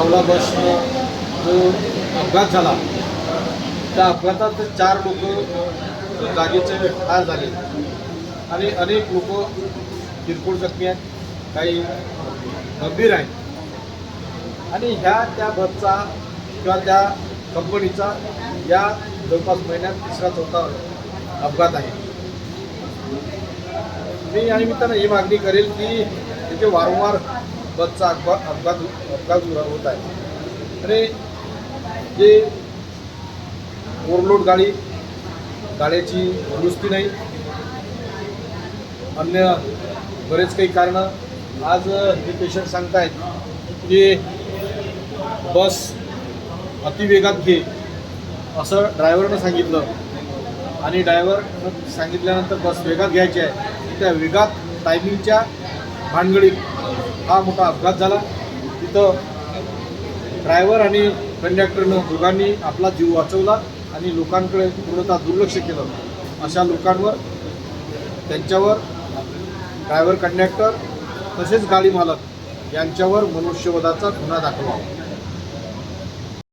पावला बसनं जो अपघात झाला त्या अपघातात चार लोक जागेचे ठार झाले. आणि अनेक लोक किरकोळ जखमी आहेत काही गंभीर आहेत. आणि ह्या त्या बसचा किंवा त्या कंपनीचा या जवळपास महिन्यात तिसरा चौथा अपघात आहे. मी या निमित्तानं ही मागणी करेल की तिथे वारंवार बसचा अपघात अपघात अपघात होत आहे. आणि जे ओव्हरलोड गाडी गाड्याची दुरुस्ती नाही अन्य बरेच काही कारणं. आज हे पेशंट सांगतायत की बस अतिवेगात घे असं ड्रायव्हरनं सांगितलं. आणि ड्रायव्हरनं सांगितल्यानंतर बस वेगात घ्यायची आहे. त्या वेगात टायमिंगच्या भानगडीत हा मोठा अपघात झाला. तिथं ड्रायव्हर आणि कंडक्टरनं दोघांनी आपला जीव वाचवला आणि लोकांकडे पूर्णतः दुर्लक्ष केलं. अशा लोकांवर त्यांच्यावर ड्रायव्हर कंडक्टर तसेच गाडी मालक यांच्यावर मनुष्यवधाचा गुन्हा दाखल व्हावा